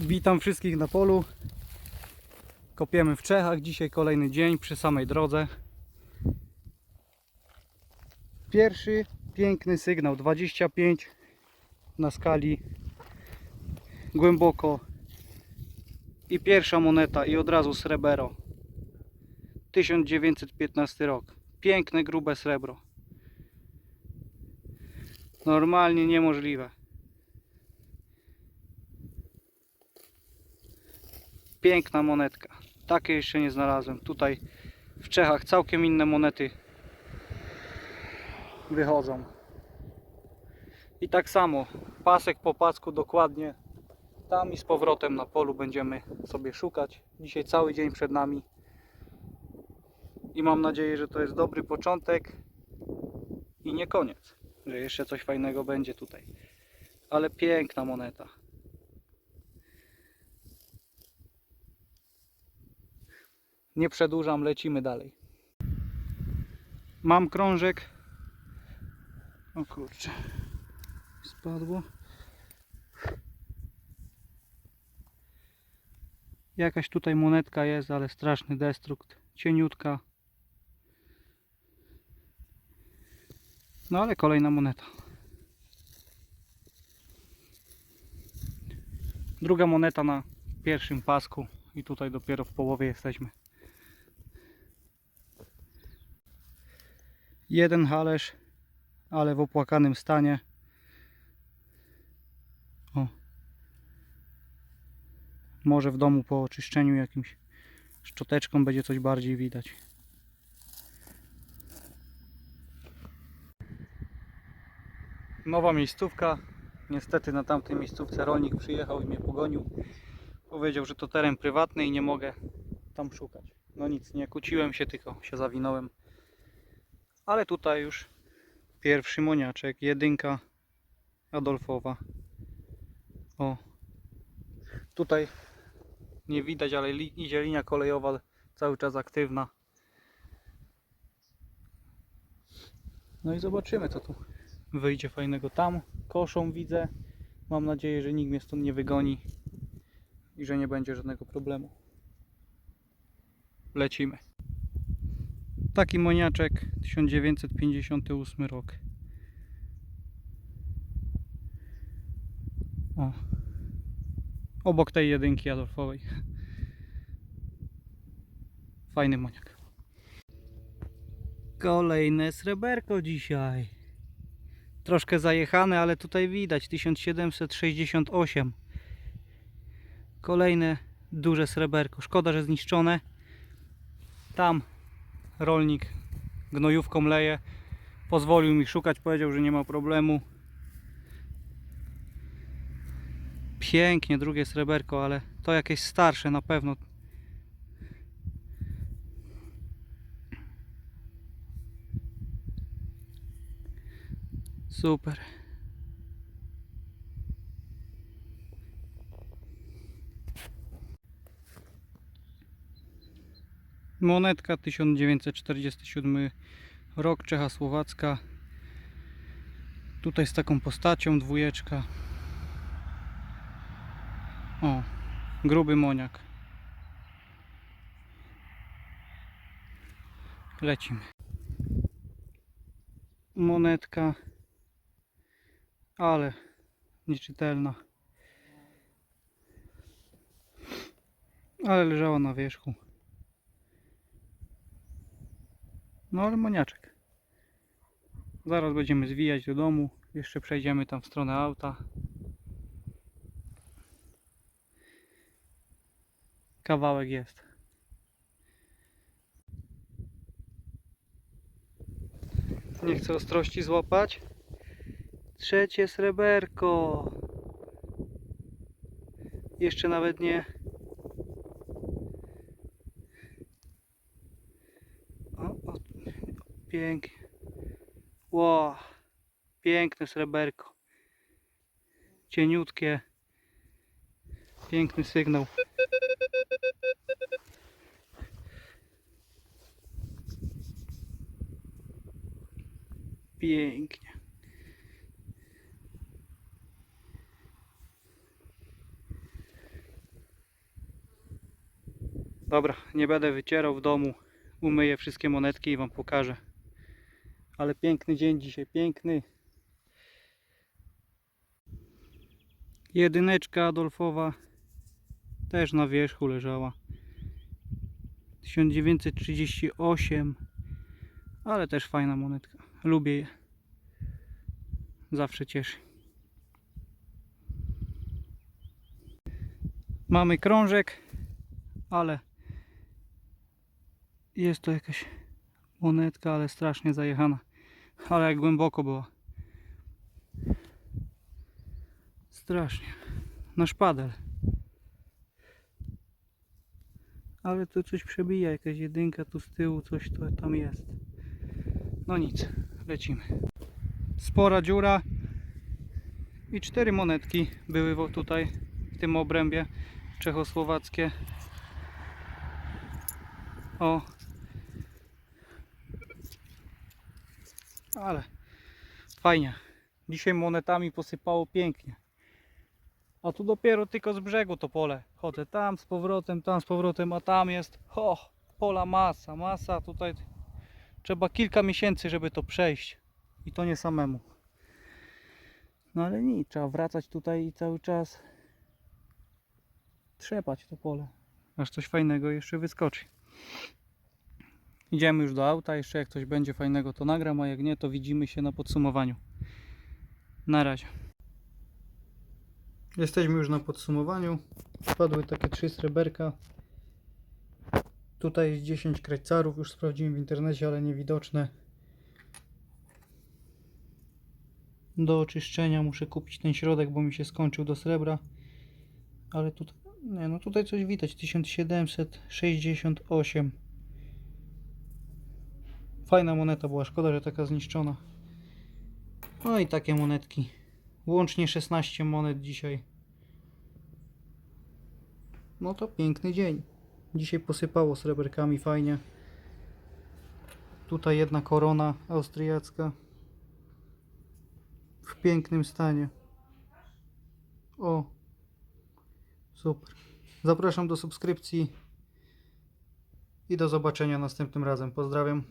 Witam wszystkich na polu. Kopiemy w Czechach. Dzisiaj kolejny dzień przy samej drodze. Pierwszy piękny sygnał 25 na skali głęboko i pierwsza moneta i od razu srebro 1915 rok piękne grube srebro normalnie niemożliwe piękna monetka takie jeszcze nie znalazłem tutaj w Czechach całkiem inne monety wychodzą i tak samo pasek po pasku dokładnie tam i z powrotem na polu będziemy sobie szukać. Dzisiaj cały dzień przed nami. I mam nadzieję, że to jest dobry początek i nie koniec. Że jeszcze coś fajnego będzie tutaj. Ale piękna moneta. Nie przedłużam, lecimy dalej. Mam krążek. O kurczę. Spadło. Jakaś tutaj monetka jest, ale straszny destrukt. Cieniutka. No ale kolejna moneta. Druga moneta na pierwszym pasku i tutaj dopiero w połowie jesteśmy. Jeden halerz, ale w opłakanym stanie. O, może w domu po oczyszczeniu jakimś szczoteczką będzie coś bardziej widać. Nowa miejscówka. Niestety na tamtej miejscówce rolnik przyjechał i mnie pogonił. Powiedział, że to teren prywatny i nie mogę tam szukać. No nic, nie kłóciłem się, tylko się zawinąłem. Ale tutaj już pierwszy moniaczek, jedynka Adolfowa. O, tutaj nie widać, ale li, idzie linia kolejowa cały czas aktywna. No i zobaczymy co tu wyjdzie fajnego. Tam koszą widzę. Mam nadzieję, że nikt mnie stąd nie wygoni i że nie będzie żadnego problemu. Lecimy. Taki moniaczek 1958 rok. O, obok tej jedynki Adolfowej. Fajny moniak. Kolejne sreberko dzisiaj. Troszkę zajechane, ale tutaj widać 1768. Kolejne duże sreberko. Szkoda, że zniszczone. Tam rolnik gnojówką leje. Pozwolił mi szukać, powiedział, że nie ma problemu. Pięknie, drugie sreberko, ale to jakieś starsze na pewno. Super. Monetka 1947 rok Czechosłowacka. Tutaj z taką postacią dwójeczka. O, gruby moniak. Lecimy. Monetka, ale nieczytelna. Ale leżała na wierzchu. No ale moniaczek. Zaraz będziemy zwijać do domu. Jeszcze przejdziemy tam w stronę auta. Kawałek jest. Nie chcę ostrości złapać. Trzecie sreberko. Jeszcze nawet nie. O, o, pięknie. Wow. Piękne sreberko. Cieniutkie. Piękny sygnał. Pięknie. Dobra, nie będę wycierał w domu. Umyję wszystkie monetki i Wam pokażę. Ale piękny dzień dzisiaj, piękny. Jedyneczka Adolfowa też na wierzchu leżała. 1938, ale też fajna monetka. Lubię je. Zawsze cieszy. Mamy krążek, ale jest to jakaś monetka, ale strasznie zajechana. Ale jak głęboko była. Strasznie. Na szpadel. Ale tu coś przebija, jakaś jedynka tu z tyłu, coś to tam jest. No nic, lecimy. Spora dziura i cztery monetki były tutaj w tym obrębie czechosłowackie. O. Ale fajnie. Dzisiaj monetami posypało pięknie. A tu dopiero tylko z brzegu to pole. Chodzę tam z powrotem, tam z powrotem, a tam jest ho, pola masa, masa. Tutaj trzeba kilka miesięcy, żeby to przejść. I to nie samemu. No ale nic, trzeba wracać tutaj i cały czas trzepać to pole. Aż coś fajnego jeszcze wyskoczy. Idziemy już do auta, jeszcze jak coś będzie fajnego to nagram, a jak nie to widzimy się na podsumowaniu. Na razie. Jesteśmy już na podsumowaniu. Wpadły takie trzy sreberka. Tutaj jest 10 krajcarów, już sprawdziłem w internecie, ale niewidoczne. Do oczyszczenia muszę kupić ten środek, bo mi się skończył do srebra. Ale tutaj, nie no tutaj coś widać, 1768. Fajna moneta była, szkoda, że taka zniszczona. No i takie monetki. Łącznie 16 monet dzisiaj. No to piękny dzień. Dzisiaj posypało sreberkami fajnie. Tutaj jedna korona austriacka. W pięknym stanie. O. Super. Zapraszam do subskrypcji i do zobaczenia następnym razem. Pozdrawiam.